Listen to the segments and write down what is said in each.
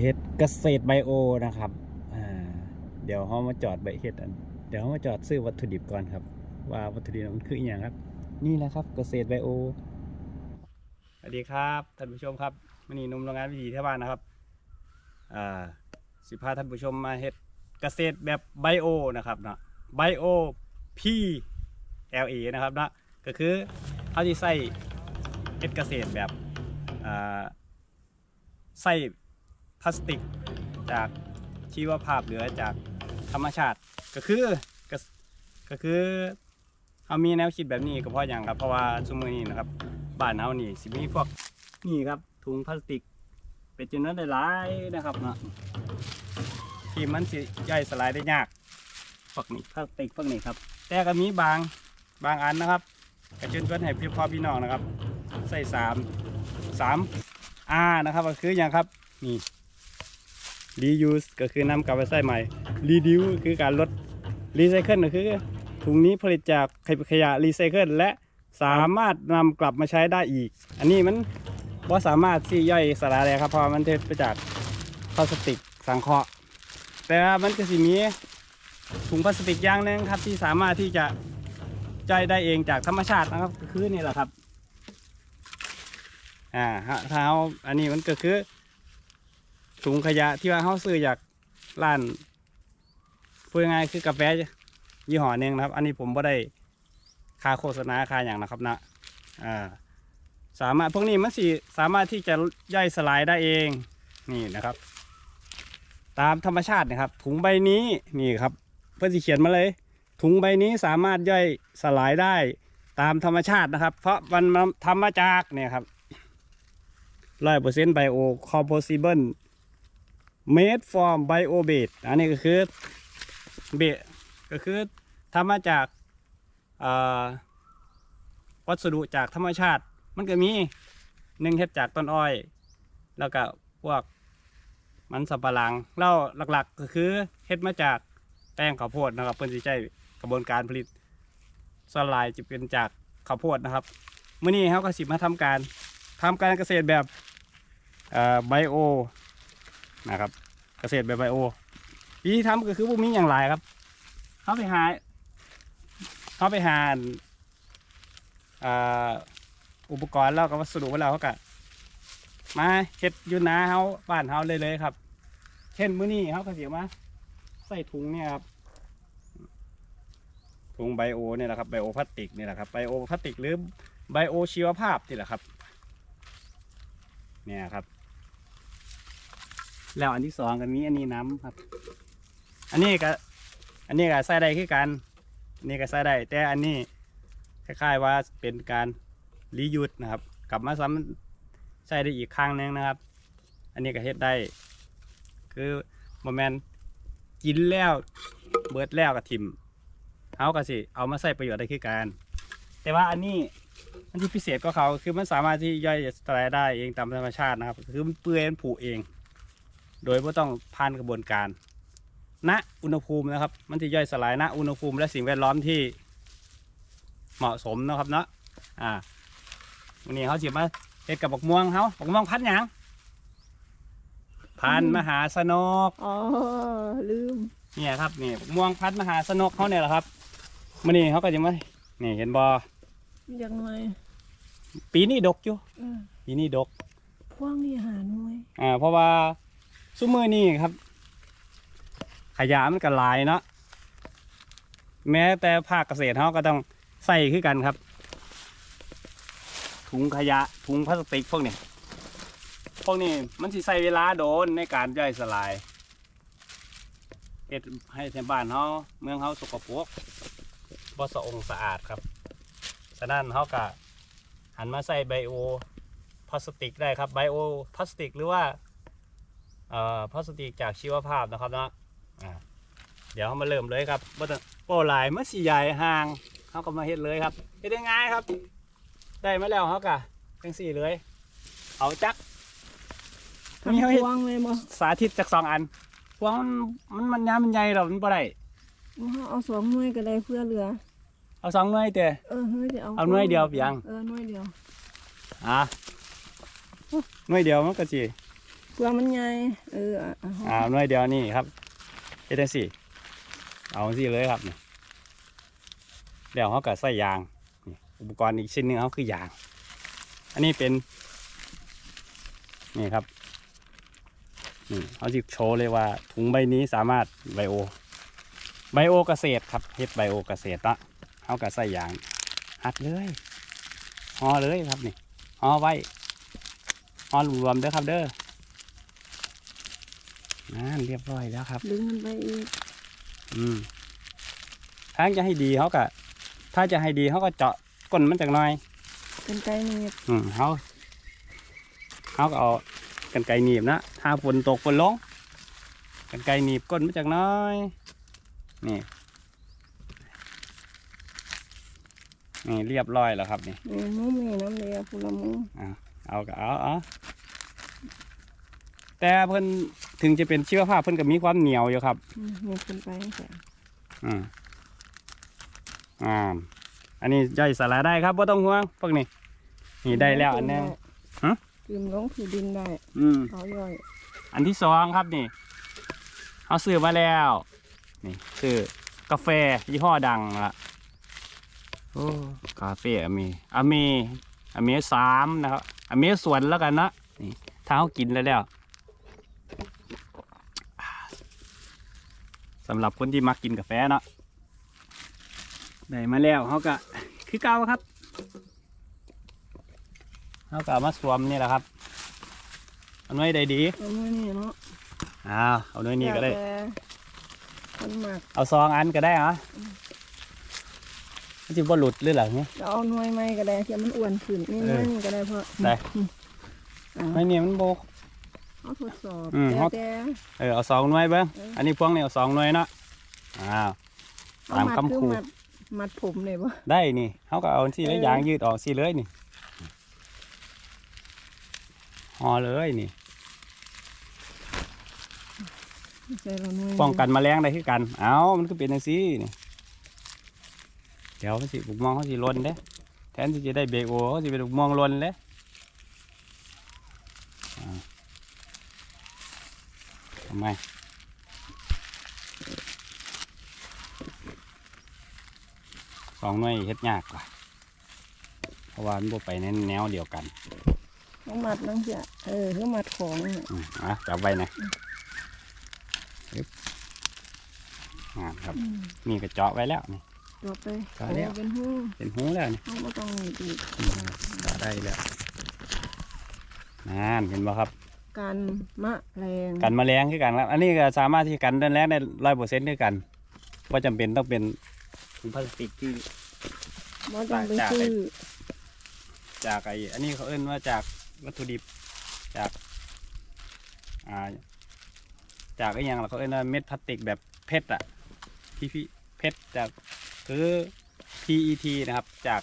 เฮ็ดเกษตรไบโอนะครับเดี๋ยวเขามาจอดใบเฮ็ดอันเดี๋ยวเขามาจอดซื้อวัตถุดิบก่อนครับ ว่าวัตถุดิบมันคืออย่างครับ นี่แหละครับเกษตรไบโอสวัสดีครับท่านผู้ชมครับวันนี้หนุ่มโรงงานวิถีที่บ้านนะครับอ่าสิพาท่านผู้ชมมาเฮ็ดเกษตรแบบไบโอนะครับเนาะไบโอ P L A นะครับเนาะก็คือเขาที่ใส่เฮ็ดเกษตรแบบอ่าใส่ พลาสติก จากชีวภาพเหลือจากธรรมชาติ ก็คือก็ก็คือเขามีแนวคิดแบบนี้ก็เพราะอย่างครับ เพราะว่าสมัยนี้นะครับบ้านเฮานี่สิมีพวกนี่ครับถุงพลาสติก เป็นจำนวนหลายๆนะครับเนาะที่มันสิย่อยสลายได้ยากพวกนี้พลาสติกพวกนี้ครับ แต่ก็มีบางบางอันนะครับกระเชิญชวนให้พี่พ่อพี่น้องนะครับ ใส่สามสามอานะครับก็คืออย่างครับนี่ reuse ก็คือนำกลับไปใส่ใหม่ reduce คือการลด recycle ก็คือถุงนี้ผลิตจากขยะ recycle และสามารถนำกลับมาใช้ได้อีก อันนี้มันว่าสามารถที่ย่อยสลายเลยครับเพราะมันเทไปจากพลาสติกสังเคราะห์ แต่ว่ามันก็สิมีถุงพลาสติกอย่างนึงครับที่สามารถที่จะย่อยได้เองจากธรรมชาตินะครับก็คือนี่แหละครับอ่าฮะถ้าเอาอันนี้มันก็คือ ถุงขยะที่ว่าเขาซื้อจากร้านพูดง่ายคือกาแฟยี่ห้อหนึ่งนะครับ อันนี้ผมไ่ได้ค่าโฆษณาค่าอย่างนะครับนะอ่าสามารถพวกนี้มันสิสามารถที่จะย่อยสลายได้เองนี่นะครับ ตามธรรมชาตินะครับ ถุงใบนี้นี่ครับ เพื่อนสิเขียนมาเลย ถุงใบนี้สามารถย่อยสลายได้ตามธรรมชาตินะครับ เพราะมันทำมาจากเนี่ยครับร้อยเปอร์เซ็นต์ไบโอคอมโพสิเบิล เมดฟอร์มไบโอเบดอันนี้ก็คือเบดก็คือทำมาจากวัสดุจากธรรมชาติ มันก็มีหนึ่งเฮ็ดจากต้นอ้อย แล้วก็พวกมันสับปะหลังเล่าหลักๆ ก็คือเฮ็ดมาจากแป้งข้าวโพดนะครับเพิ่นสิใช้กระบวนการผลิตสลายจะเป็นจากข้าวโพดนะครับมื้อนี้เขาก็สิมาทำการทำการเกษตรแบบไบโอ นะครับ เกษตรแบบไบโอวิธีทำก็คือพวกมีอย่างไรครับเขาไปหาเขาไปหาอุปกรณ์แล้วก็วัสดุไว้แล้วเขาก็มาเฮ็ดอยูนนาเฮาบ้านเฮาเลยเลยครับ เช่นมื้อนี้เฮาเก็เสียมาใส่ถุงเนี่ยครับถุงไบโอเนี่ยแหละครับไบโอพลาสติกเนี่ยแหละครับไบโอพลาสติกหรือไบโอชีวภาพนี่แหละครับ เนี่ยครับ แล้วอันที่สองกันนี้อันนี้น้ำครับ อันนี้ก็ อันนี้ก็ใส่ได้คือกัน อันนี้ก็ใส่ได้แต่อันนี้คล้ายๆว่าเป็นการรียูสนะครับ กลับมาซ้ำใช้ได้อีกครั้งหนึงนะครับ อันนี้ก็เฮ็ดได้ คือโมเมนกินแล้วเบิดแล้วก็ทิมเอาก็สิเอามาใส่ประโยชน์ได้คือกันแต่ว่าอันนี้มันที่พิเศษก็เขาคือมันสามารถที่ย่อยสลายได้เองตามธรรมชาตินะครับ คือมันเปื่อยมันผุเอง โดยไม่ต้องผ่านกระบวนการ ณ อุณหภูมินะครับ มันจะย่อยสลายณ อุณหภูมิและสิ่งแวดล้อมที่เหมาะสมนะครับเนาะ อ่าวันนี้เขาสิมาเฮ็ดกับบักม่วงเขาบักม่วงพันธุ์หยังพันธุ์มหาสนก อ๋อ ลืม เนี่ยครับนี่บักม่วงพันธุ์มหาสนกเขาเนี่ยแหละครับมื่อนี้เขาก็จะมานี่เห็นบอยังไงปีนี้ดกอยู่เออปีนี้ดกพวกนี้หาหน่วยอ่าเพราะว่า ซุ้มือนี่ครับ ขยะมันก็หลายเนาะแม้แต่ภาคเกษตรเขาก็ต้องใส่ขึ้นกันครับ ถุงขยะถุงพลาสติกพวกนี้พวกนี้มันสิใส่เวลาโดนในการย่อยสลายเฮ็ดให้ในบ้านเขาเมืองเขาสกปรกบ่สะองสะอาดครับฉะนั้นเขาก็หันมาใส่ไบโอพลาสติกได้ครับไบโอพลาสติกหรือว่า พลาสติกจากชีวภาพนะครับเนาะอ่าเดี๋ยวเรามาเริ่มเลยครับว่าแต่โป้หลายเมื่อสีใหญ่ห่างเขาก็มาเฮ็ดเลยครับเฮ็ดได้ง่ายครับ ได้มาแล้วเขากะจังสี่เลย เอาจักมีทำเขาพเฮ็ดวงเลยบ่สาธิตจากสองอันพวงมันมันมันยาวมันใหญ่หรอกมันบ่ได้เอาสองหน่วยก็ได้เพื่อเหลือ เอาสองหน่วยเตะเออหน่วยเดียวเอาหน่วยเดียวเพียงเออหน่วยเดียวอะหน่วยเดียวมันก็สิ เพื่อมันใหญ่เอออะอะอ่าหน่วยเดียวนี่ครับเฮ็ดจังซี่เอาจังซี่เลยครับเดี๋ยวเขาก็ใส่ยางอุปกรณ์อีกชิ้นหนึงเขาคือยาง อันนี้เป็น นี่ครับนี่เขาจิโชว์เลยว่าถุงใบนี้สามารถไบโอ ไบโอเกษตรครับเฮ็ดไบโอเกษตรละเขาก็ใส่ยางหัดเลยห่อเลยครับนี่ห่อไว้ห่อรวมๆเด้อครับเด้อ นั่นเรียบร้อยแล้วครับ ดึงมันไปอีก อืมถ้าจะให้ดีเขาก็ถ้าจะให้ดีเขาก็เจาะก้นมันจากหน่อยเป็นไก่เนียบอืมเขาเขาก็เอากันไกรหนีบนะถ้าฝนตกฝนลงกันไกรหนีบก้นมันจากหน้อย นี่ นี่เรียบร้อยแล้วครับนี่ นี่มุ้มีน้ำเลียพูละมุ้เอาก็เอาเอา แต่เพิ่นถึงจะเป็นเชื้อผ้าเพิ่นก็มีความเหนียวอยู่ครับอืมนี่เป็นไปแค่อืมอ่าอันนี้ย่อยสลายได้ครับไ่ต้องห่วงพวกนี้นี่ได้แล้วอันหนึงฮะ กินลงคือดินได้อืม เขาย่อยอันที่สองครับนี่เขาซื้อมาแล้วนี่ซื้อกาแฟยี่ห้อดังละโอ้กาแฟอเมอเมอเมสามนะครับอเมสวนแล้วกันนะนี่ถ้าเขากินแล้วแล้ว สำหรับคนที่มักกินกาแฟเนาะได้มาแล้วเขาก็คือเก่าครับเขาก็เอามาสวมนี่แหละครับเอันไว้ได้ดีเอาไว้นี่เนาะอ้าวเอาหน่วยนี้ก็ได้แต่คนหมักเอาซองอันก็ได้เหรอมันจะบ่หลุดหรือหลังเนี่ยจะเอาหน่วยไม้ก็ได้ที่มันอ้วนขึ้นนี่เอหน่อวยนี่ก็ได้เพราะได้อ่าไม่เนี่ยมันโบก เขาทดสอบอืมแต่เขา แต่เออเอาสองหน่วยเบิ้งเอออัอันนี้พวงนี่เอาสองหน่วยเนาะอ้าวเอาตามมัดคำคือขู่ มัดมัดผมเลยปะได้นี่เขาก็เอาที่เลยเออ ยางยืดออกสิเลยนี่ห่อเลยนี่ ใส่เราหน่วยป้องกันแมลงได้คือกัน เอามันก็เป็นอย่างซี่นี่เดี๋ยวเขาสิบุกมองเขาสิลนเด้ แทนที่จะได้เบรกโอเขาสิเป็นบุกมองลนเลยอ่า ทำไมสองหน่วยเฮ็ดยากกว่าเพราะว่ามันบ่ไปในแนวเดียวกันต้องมัดนั่งเสียเออคือมัดของเนี่ยอืมอะจับไว้นะยึบงามครับ อืมนี่ก็เจาะไว้แล้วนี่ จบไปก็แล้ว เป็นหูเป็นหูแล้วนี่เขาไม่ต้องหนีบอีกอืมเจาะได้แล้วนั่นเห็นบ่ครับ การมะแรงกันแมลงคือกันครับ อันนี้ก็สามารถที่กันเดินแรงได้ร้อยเปอร์เซ็นต์ด้วยกันว่าจำเป็นต้องเป็นถุงพลาสติกที่บ่ต้องไปจากซื้อจากไอ้อันนี้เขาเอิ้นว่าจากวัตถุดิบจากอ่าจากไอ้หยังล่ะเขาเอิ้นว่าเม็ดพลาสติกแบบเพชรอะที่พี่เพชรจากคือ PET นะครับ จาก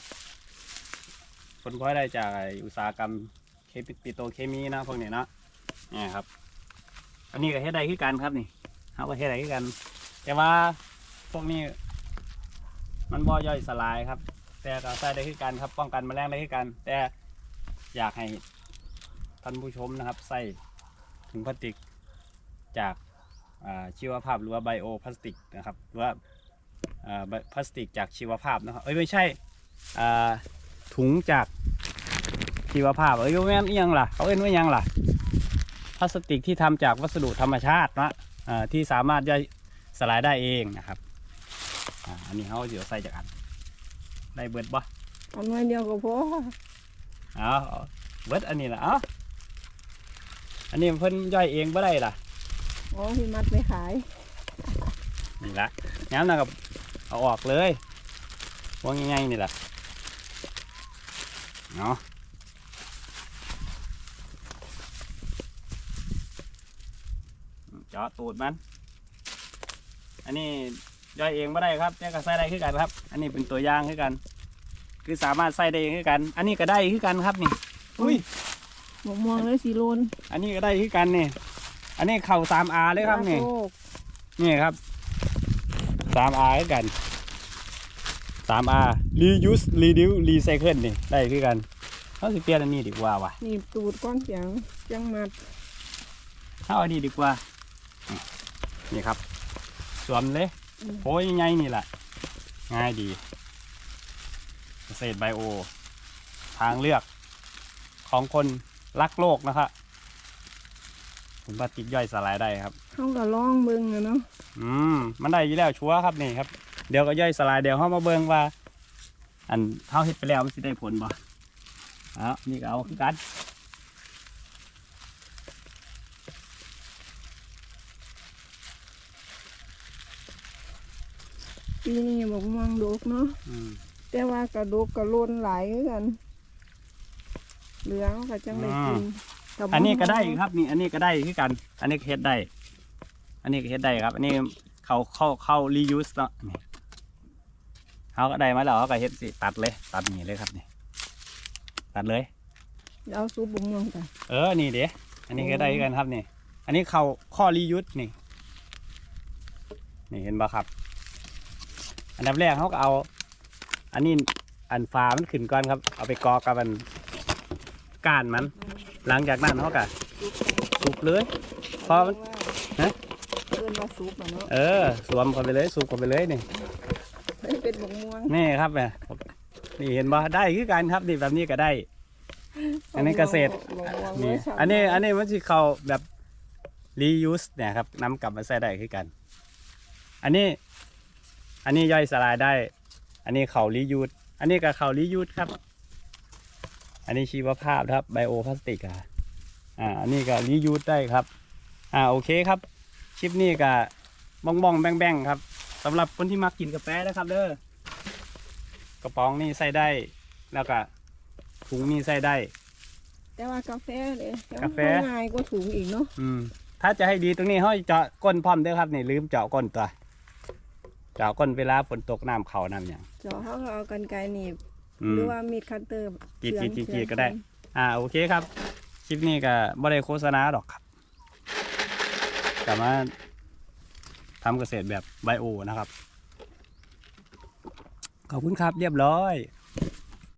ผลพลอยได้จากไอ้อุตสาหกรรมเคมีปิโตรเคมีนะพวกเนี้ยเนาะเนี่ครับ อันนี้ก็เฮ็ดได้คือกันครับนี่เขาก็เฮ็ดได้คือกัน แต่ว่าพวกนี้ มันบ่ย่อยสลายครับ แต่ก็ใส่ได้คือกันครับ ป้องกันแมลงได้คือกัน แต่อยากให้ท่านผู้ชมนะครับ ใส่ถุงพลาสติกจากชีวภาพหรือว่าไบโอพลาสติกนะครับหรือว่าพลาสติกจากชีวภาพนะครับเอ้ยไม่ใช่ถุงจากชีวภาพเอ้ยแม่นอิหยังล่ะเขาเอ้นว่ายังล่ะ พลาสติกที่ทำจากวัสดุธรรมชาตินะอ่าที่สามารถย่อยสลายได้เองนะครับอ่าอันนี้เขาเดี๋ยวใส่จากอันได้เบิดบ่เอาหน่วยเดียวก็พอเอาเอาเบิดอันนี้ล่ะเอาอันนี้เพิ่นย่อยเองบ่ได้ล่ะอ๋อที่มัดไปขายนี่ละย้ำนะครับเอาออกเลยว่างง่ายๆนี่แหละเนาะเจาะตูดมัน อันนี้ย่อยเองไม่ได้ครับแต่ก็ใส่ได้คือกันครับ อันนี้เป็นตัวอย่างคือกัน คือสามารถใส่ได้เองคือกัน อันนี้ก็ได้คือกันครับนี่ อุ้ยหมกม่วงเลยสีโลนอันนี้ก็ได้คือกันนี่ อันนี้เข่าสามอาเลยครับนี่โชคนี่ครับสามอาคือกันสามอา reuse reduce recycle นี่ได้คือกันเขาสิเปลี่ยนอันนี้ดีกว่าว่ะหนีบตูดก้อนเสียงจังมัดเอาอันนี้ดีกว่านี่ นี่ครับ สวมเลยอืมโอ้ยยังไงนี่แหละ ง่ายดี เกษตรไบโอ ทางเลือกของคนรักโลกนะครับผมว่าติดย่อยสลายได้ครับเขาก็ลองเบิ่งอะเนาะ อืม มันได้อยู่แล้วชัวร์ครับนี่ครับ เดี๋ยวก็ย่อยสลายเดี๋ยวเขามาเบิ่งว่า อันเท่าเฮ็ดไปแล้วมันสิได้ผลบ่เอานี่ก็เอาคือกัน ปีนี้บอกม่วงดกเนาะอืมแต่ว่ากระดกกระโลนหลายคือกัน เหลืองก็จังได้กินแต่บ่อันนี้ก็ได้ครับนี่อันนี้ก็ได้คือกัน อันนี้ก็เฮ็ดได้ อันนี้ก็เฮ็ดได้ครับ อันนี้เขาเข้าเข้า reuse เนาะนี่เขาก็ได้มาแล้วเขาก็เฮ็ดสิตัดเลย ตัดนี่เลยครับนี่ตัดเลย เอาซุปบกม่วงกัน เออ นี่เดี๋ยวอันนี้ก็ได้คือกันครับนี่ อันนี้เขาข้อรียุทธ์นี่ นี่เห็นบ่ครับ อันดับแรกเขาก็เอา อันนี้อันฟ้ามันขึ้นก่อนครับ เอาไปกอกับมันก้านมัน หลังจากนั้นเขาก็สูบเลยพอมันฮะเอิ้นว่าซุปอะเนาะเออ สวมเข้าไปเลยสูบเข้าไปเลยนี่มันเป็นบกม่วงนี่ครับแม่นี่เห็นบ่ได้คือกันครับนี่แบบนี้ก็ได้ อันนี้เกษตรบกม่วงนี่เวร์ชัอันนี้อันนี้มันสิเขาแบบ reuse เนี่ยครับนำกลับมาใช้ได้คือกัน อันนี้ อันนี้ย่อยสลายได้ อันนี้เขา reuse อันนี้ก็เขา reuse ครับ อันนี้ชีวภาพครับไบโอพลาสติกอะอ่าอันนี้ก็ reuse ได้ครับ อ่าโอเคครับคลิปนี้ก็บ้องบ้องๆแบงแบงๆครับสำหรับคนที่มักกินกาแฟนะครับเด้อกระป๋องนี่ใส่ได้แล้วก็ถุงนี่ใส่ได้ แต่ว่ากาแฟเลยแต่ว่กาแฟง่ายกว่าถุงอีกเนาะอืมถ้าจะให้ดีตรงนี้เขาเจาะก้นพร้อมเด้อครับนี่ลืมเจาะก้นตัว เจาะก้นเวลาฝนตกน้ำเขาน้ำอย่างเจาะเขาก็เอากันไกรหนีบอืหมรือว่ามีดคัตเตอร์กรีดเฉือนกรีดกรีดเฉือนก็ได้ อ่าโอเคครับ คลิปนี้ก็บ่ได้โฆษณาดอกครับแต่มาทำเกษตรแบบไบโอนะครับ ขอบคุณครับเรียบร้อย